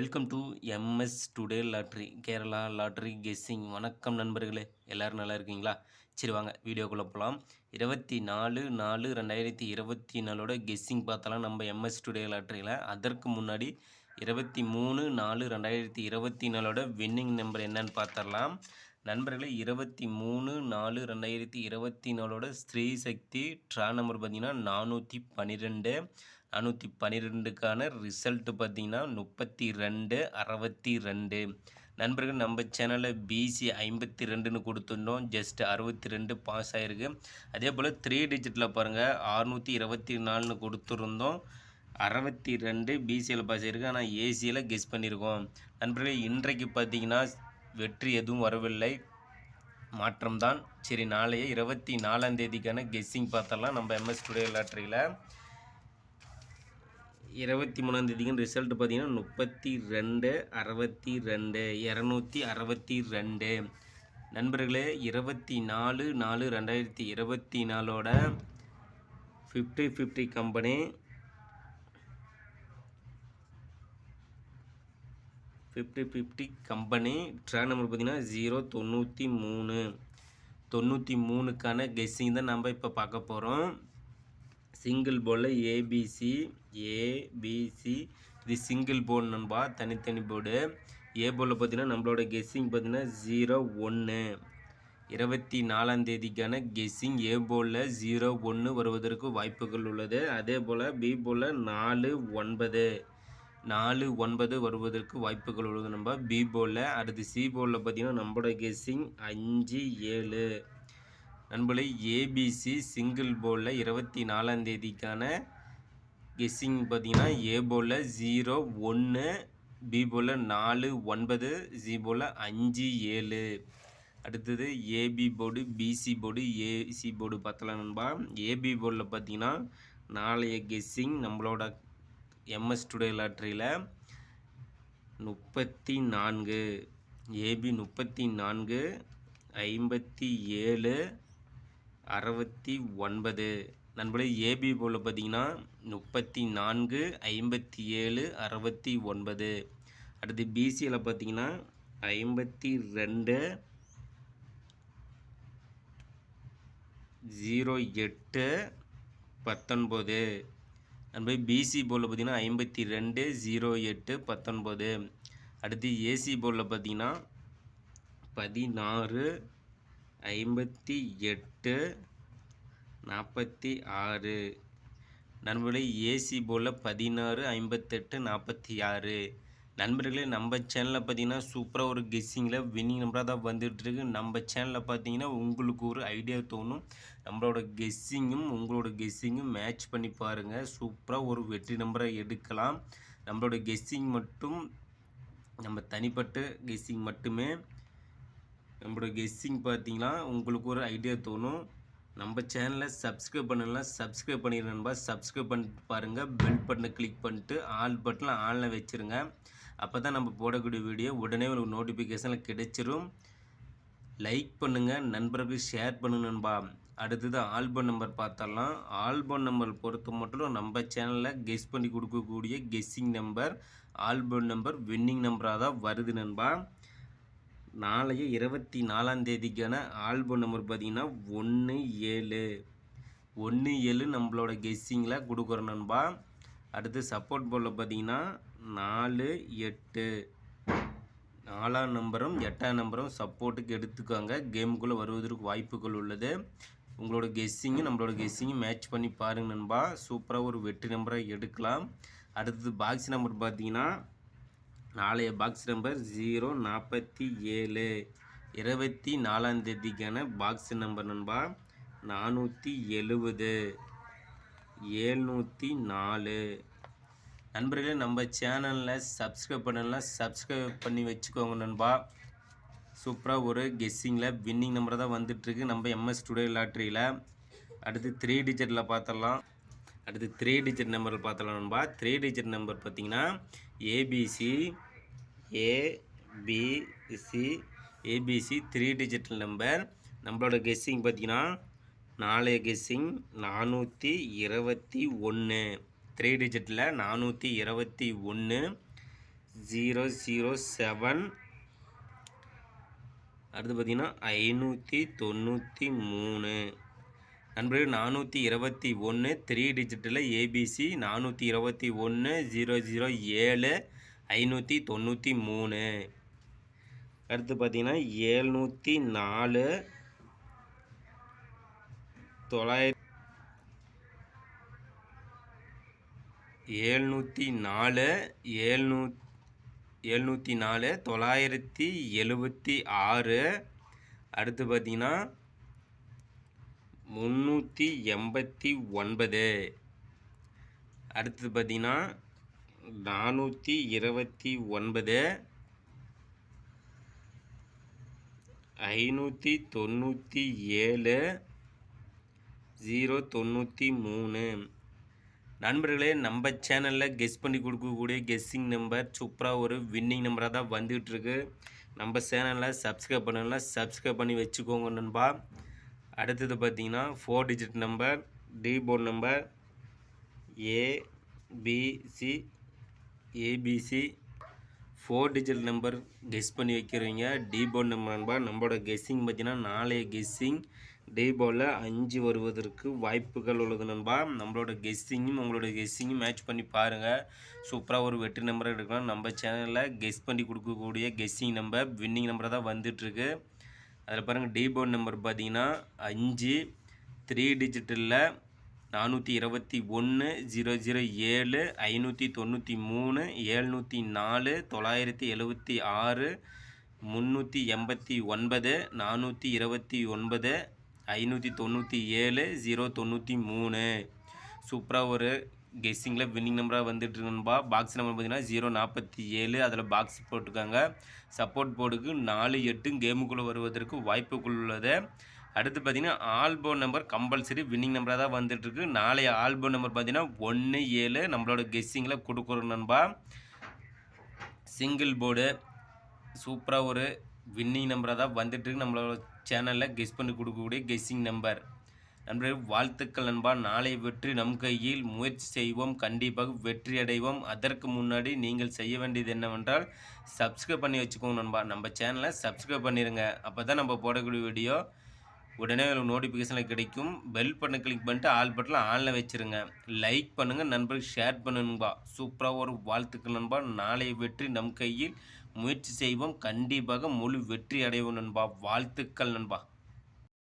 Welcome to MS today lottery Kerala lottery guessing. வணக்கம் நண்பர்களே எல்லோரும் நல்லா இருக்கீங்களா? சரி வாங்க வீடியோக்குள்ளே போகலாம் இருபத்தி நாலு நாலு ரெண்டாயிரத்தி இருபத்தி நாலோட கெஸ்ஸிங் பார்த்தலாம் நம்ம எம்எஸ் டுடே லாட்ரியில். அதற்கு முன்னாடி இருபத்தி மூணு நாலு ரெண்டாயிரத்தி இருபத்தி நாலோட வின்னிங் நம்பர் என்னன்னு பார்த்துடலாம். நண்பர்களே இருபத்தி மூணு நாலு ரெண்டாயிரத்தி இருபத்தி நாலோட ஸ்ரீ சக்தி ட்ரா நம்பர் பார்த்தீங்கன்னா நானூற்றி பன்னிரெண்டு. நானூற்றி பன்னிரெண்டுக்கான ரிசல்ட்டு பார்த்தீங்கன்னா முப்பத்தி ரெண்டு அறுபத்தி ரெண்டு. நண்பர்கள் நம்ம சேனலில் பிசி ஐம்பத்தி ரெண்டுன்னு கொடுத்துருந்தோம். ஜஸ்ட் அறுபத்தி ரெண்டு பாஸ் ஆகிருக்கு அதே போல் த்ரீ டிஜிட்டில் பாருங்கள் அறுநூற்றி இருபத்தி நாலுன்னு கொடுத்துருந்தோம். அறுபத்தி ரெண்டு பிசியில் பாஸ் ஆகிருக்கு ஆனால் ஏசியில் கெஸ் பண்ணியிருக்கோம் நண்பர்களே இன்றைக்கு பார்த்தீங்கன்னா வெற்றி எதுவும் வரவில்லை. மாற்றம்தான். சரி நாளைய இருபத்தி நாலாம் தேதிக்கான கெஸ்ஸிங் பார்த்தலாம் நம்ம எம்எஸ் டுடே லாட்ரியில் இருபத்தி மூணாம் தேதிக்கு ரிசல்ட் பார்த்தீங்கன்னா முப்பத்தி ரெண்டு அறுபத்தி ரெண்டு இரநூத்தி அறுபத்தி ரெண்டு. நண்பர்களே இருபத்தி நாலு நாலு ரெண்டாயிரத்தி இருபத்தி நாலோட fifty fifty company fifty fifty company draw number பார்த்தீங்கன்னா ஜீரோ தொண்ணூற்றி மூணு. தொண்ணூற்றி மூணுக்கான கெஸ்ஸிங் தான் நம்ம இப்போ பார்க்க போகிறோம் சிங்கிள் போர்டில் ஏபிசி ஏபிசி இது சிங்கிள் போர்டு நண்பா தனித்தனி போர்டு ஏ போர்டில் பார்த்தீங்கன்னா நம்மளோட கெஸ்ஸிங் பார்த்தீங்கன்னா ஜீரோ ஒன்று இருபத்தி நாலாம் தேதிக்கான கெஸ்ஸிங் ஏ போலில் ஜீரோ ஒன்று வருவதற்கு வாய்ப்புகள் உள்ளது. அதே போல் பி போலில் நாலு ஒன்பது. நாலு ஒன்பது வருவதற்கு வாய்ப்புகள் உள்ளது நம்ம பி போலில் அடுத்து சி போலில் பார்த்தீங்கன்னா நம்மளோட கெஸ்ஸிங் அஞ்சு ஏழு. நண்பர்களே ஏபிசி சிங்கிள் போர்டில் இருபத்தி நாலாம் தேதிக்கான கெஸ்ஸிங் பார்த்தீங்கன்னா ஏ போர்டில் ஜீரோ ஒன்று பி போர்டில் நாலு ஒன்பது ஜி போர்டில் அஞ்சு ஏழு. அடுத்தது AB board BC board AC board பார்த்தலாம் நண்பா. ஏபி போர்டில் பார்த்தீங்கன்னா நாளைய கெஸ்ஸிங் நம்மளோட எம்எஸ் டுடே லாட்ரியில் முப்பத்தி நான்கு ஏபி முப்பத்தி நான்கு ஐம்பத்தி ஏழு அறுபத்தி ஒன்பது. நண்பர்களே ஏபி போல் பார்த்தீங்கன்னா முப்பத்தி நான்கு ஐம்பத்தி ஏழு அறுபத்தி ஒன்பது. அடுத்து பிசியில் பார்த்தீங்கன்னா ஐம்பத்தி ரெண்டு ஜீரோ எட்டு பத்தொன்பது. நண்பர் பிசி போர்டில் பார்த்தீங்கன்னா ஐம்பத்தி ரெண்டு ஜீரோ எட்டு பத்தொன்பது. அடுத்து ஏசி போர்டில் பார்த்தீங்கன்னா பதினாறு ஐம்பத்தி எட்டு நாற்பத்தி ஆறு. நண்பர்களே ஏசி போல் பதினாறு ஐம்பத்தெட்டு நாற்பத்தி ஆறு. நண்பர்களே நம்ம சேனலில் பார்த்தீங்கன்னா சூப்பராக ஒரு கெஸ்ஸிங்கில் வின்னிங் நம்பராக தான் வந்துட்டுருக்கு. நம்ம சேனலில் பார்த்தீங்கன்னா உங்களுக்கு ஒரு ஐடியா தோணும். நம்மளோட கெஸ்ஸிங்கும் உங்களோட கெஸ்ஸிங்கும் மேட்ச் பண்ணி பாருங்கள் சூப்பராக ஒரு வெற்றி நம்பரை எடுக்கலாம். நம்மளோட கெஸ்ஸிங் மட்டும் நம்ம தனிப்பட்ட கெஸ்ஸிங் மட்டுமே நம்மளோட கெஸ்ஸிங் பார்த்தீங்கன்னா உங்களுக்கு ஒரு ஐடியா தோணும். நம்ம சேனலை சப்ஸ்கிரைப் பண்ணலாம் சப்ஸ்கிரைப் பண்ணிடுறேன்பா சப்ஸ்கிரைப் பண்ணிட்டு பாருங்கள் பெல் பட்டனை கிளிக் பண்ணிட்டு ஆல் பட்டனில் ஆனில் வச்சுருங்க. அப்போ தான் நம்ம போடக்கூடிய வீடியோ உடனே உங்களுக்கு நோட்டிஃபிகேஷனில் கிடைச்சிரும். லைக் பண்ணுங்கள் நண்பர்களுக்கு ஷேர் பண்ணுங்க நண்பா. அடுத்தது ஆல்பம் நம்பர் பார்த்தாலாம் ஆல்பம் நம்பர் பொறுத்த மட்டும் நம்ம சேனலில் கெஸ் பண்ணி கொடுக்கக்கூடிய guessing number album number winning நம்பராக தான் வருது நண்பா. நாளைய இருபத்தி நாலாம் தேதிக்கான ஆல்பம் நம்பர் பார்த்தீங்கன்னா ஒன்று ஏழு. ஒன்று ஏழு நம்மளோட கெஸ்ஸிங்கில் கொடுக்குறோம் நண்பா. அடுத்து சப்போர்ட் போர்டில் பார்த்தீங்கன்னா நாலு எட்டு. நாலாம் நம்பரும் எட்டாம் நம்பரும் சப்போர்ட்டுக்கு எடுத்துக்கோங்க. கேமுக்குள்ளே வருவதற்கு வாய்ப்புகள் உள்ளது. உங்களோட கெஸ்ஸிங்கும் நம்மளோட கெஸ்ஸிங்கும் மேட்ச் பண்ணி பாருங்கள் நண்பா. சூப்பராக ஒரு வெற்றி நம்பரை எடுக்கலாம். அடுத்தது பாக்ஸ் நம்பர் பார்த்தீங்கன்னா நாளைய பாக்ஸ் நம்பர் ஜீரோ நாற்பத்தி ஏழு. இருபத்தி நாலாம் தேதிக்கான பாக்ஸ் நம்பர் நண்பா நானூற்றி எழுபது ஏழ்நூற்றி நாலு. நண்பர்களே நம்ம சேனலில் சப்ஸ்கிரைப் பண்ணலாம் சப்ஸ்கிரைப் பண்ணி வச்சுக்கோங்க நண்பா. சூப்பராக ஒரு கெஸ்ஸிங்கில் வின்னிங் நம்பர் தான் வந்துட்டுருக்கு. நம்ம எம்எஸ் டுடே லாட்ரியில் அடுத்து த்ரீ டிஜிட்டில் பார்த்துடலாம் அடுத்து த்ரீ டிஜிட் நம்பர் பார்த்தலாம் நண்பா. த்ரீ டிஜிட் நம்பர் பார்த்தீங்கன்னா ABC ABC ABC three digital number நம்மளோட கெஸ்ஸிங் பார்த்தீங்கன்னா நாளைய கெஸ்ஸிங் நானூற்றி இருபத்தி ஒன்று த்ரீ டிஜிட்டில் நானூற்றி இருபத்தி ஒன்று ஜீரோ ஜீரோ செவன் அடுத்து பார்த்தீங்கன்னா ஐநூற்றி தொண்ணூற்றி மூணு. நண்பர்கள் நானூற்றி இருபத்தி ஒன்று த்ரீ டிஜிட்டில் ஏபிசி நானூற்றி இருபத்தி ஒன்று ஜீரோ ஜீரோ ஏழு ஐநூற்றி தொண்ணூற்றி மூணு. அடுத்து பார்த்தீங்கன்னா ஏழ்நூற்றி நாலு தொள்ளாயிரத்தி ஏழ்நூற்றி நாலு ஏழ்நூ எழுநூற்றி நாலு தொள்ளாயிரத்தி எழுபத்தி ஆறு. அடுத்து பார்த்தீங்கன்னா முந்நூற்றி எண்பத்தி ஒன்பது. அடுத்தது பார்த்தீங்கன்னா நானூற்றி இருபத்தி ஒன்பது. ஐநூற்றி தொண்ணூற்றி ஏழு. ஜீரோ தொண்ணூற்றி மூணு. நண்பர்களே நம்ம சேனலில் கெஸ் பண்ணி கொடுக்கக்கூடிய கெஸ்ஸிங் நம்பர் சூப்பராக ஒரு வின்னிங் நம்பராக தான் வந்துகிட்ருக்கு நம்ம சேனலில் சப்ஸ்கிரைப் பண்ணலாம் சப்ஸ்கிரைப் பண்ணி வச்சுக்கோங்க நண்பா. அடுத்தது பார்த்தீங்கன்னா four digit number D board number ABC ABC four digit number guess பண்ணி வைக்கிறவங்க டி போர்ட் நம்பர் நண்பா நம்மளோட கெஸ்ஸிங் பார்த்தீங்கன்னா நாளைய கெஸ்ஸிங் டே பாலில் அஞ்சு வருவதற்கு வாய்ப்புகள் உள்ளது நண்பா. நம்மளோட கெஸ்ஸிங்கும் உங்களோட கெஸ்ஸிங்கும் மேட்ச் பண்ணி பாருங்கள் சூப்பராக ஒரு வெற்றி நம்பரை எடுக்கலாம். நம்ம சேனலில் கெஸ் பண்ணி கொடுக்கக்கூடிய கெஸ்ஸிங் நம்பர் வின்னிங் நம்பரை தான் வந்துட்டுருக்கு அதில் பாருங்கள் டி நம்பர் பார்த்தீங்கன்னா அஞ்சு த்ரீ டிஜிட்டலில் நானூற்றி இருபத்தி ஒன்று ஜீரோ ஜீரோ ஏழு ஐநூற்றி தொண்ணூற்றி மூணு ஏழ்நூற்றி நாலு தொள்ளாயிரத்தி எழுபத்தி ஆறு முந்நூற்றி எண்பத்தி ஒன்பது நானூற்றி இருபத்தி ஒன்பது ஐநூற்றி தொண்ணூற்றி ஏழு ஜீரோ தொண்ணூற்றி மூணு. சூப்பராக ஒரு கெஸ்ஸிங்கில் வின்னிங் நம்பராக வந்துட்டு நண்பா. பாக்ஸ் நம்பர் பார்த்தீங்கன்னா ஜீரோ நாற்பத்தி ஏழு. அதில் பாக்ஸ் போட்டிருக்காங்க. சப்போர்ட் போர்டுக்கு நாலு எட்டு கேமுக்குள்ளே வருவதற்கு வாய்ப்புகள் உள்ளது. அடுத்து பார்த்தீங்கன்னா ஆல்போ நம்பர் கம்பல்சரி வின்னிங் நம்பராக தான் வந்துட்டுருக்கு. நாளைய ஆல்போ நம்பர் பார்த்தீங்கன்னா ஒன்று ஏழு நம்மளோட கெஸ்ஸிங்கில் கொடுக்குறோம் நண்பா. சிங்கிள் போர்டு சூப்பராக ஒரு வின்னிங் நம்பராக தான் வந்துட்டுருக்கு. நம்மளோட சேனலில் கெஸ் பண்ணி கொடுக்கக்கூடிய கெஸ்ஸிங் நம்பர் நண்பர்கள் வாழ்த்துக்கள் நண்பா. நாளை வெற்றி நம் கையில். முயற்சி செய்வோம் கண்டிப்பாக வெற்றி அடைவோம். அதற்கு முன்னாடி நீங்கள் செய்ய வேண்டியது என்னவென்றால் சப்ஸ்கிரைப் பண்ணி வச்சுக்கோங்க நண்பா. நம்ம சேனலை சப்ஸ்கிரைப் பண்ணிடுங்க அப்போ தான் நம்ம போடக்கூடிய வீடியோ உடனே நோட்டிஃபிகேஷனில் கிடைக்கும். பெல் பட்டன் கிளிக் பண்ணிட்டு ஆல் பட்டனில் ஆனில் வச்சுருங்க. லைக் பண்ணுங்கள் நண்பர்கள் ஷேர் பண்ணுங்கப்பா சூப்பராக ஒரு வாழ்த்துக்கள் நண்பா. நாளை வெற்றி நம் கையில். முயற்சி செய்வோம் கண்டிப்பாக முழு வெற்றி அடைவோம் நண்பா. வாழ்த்துக்கள் நண்பா.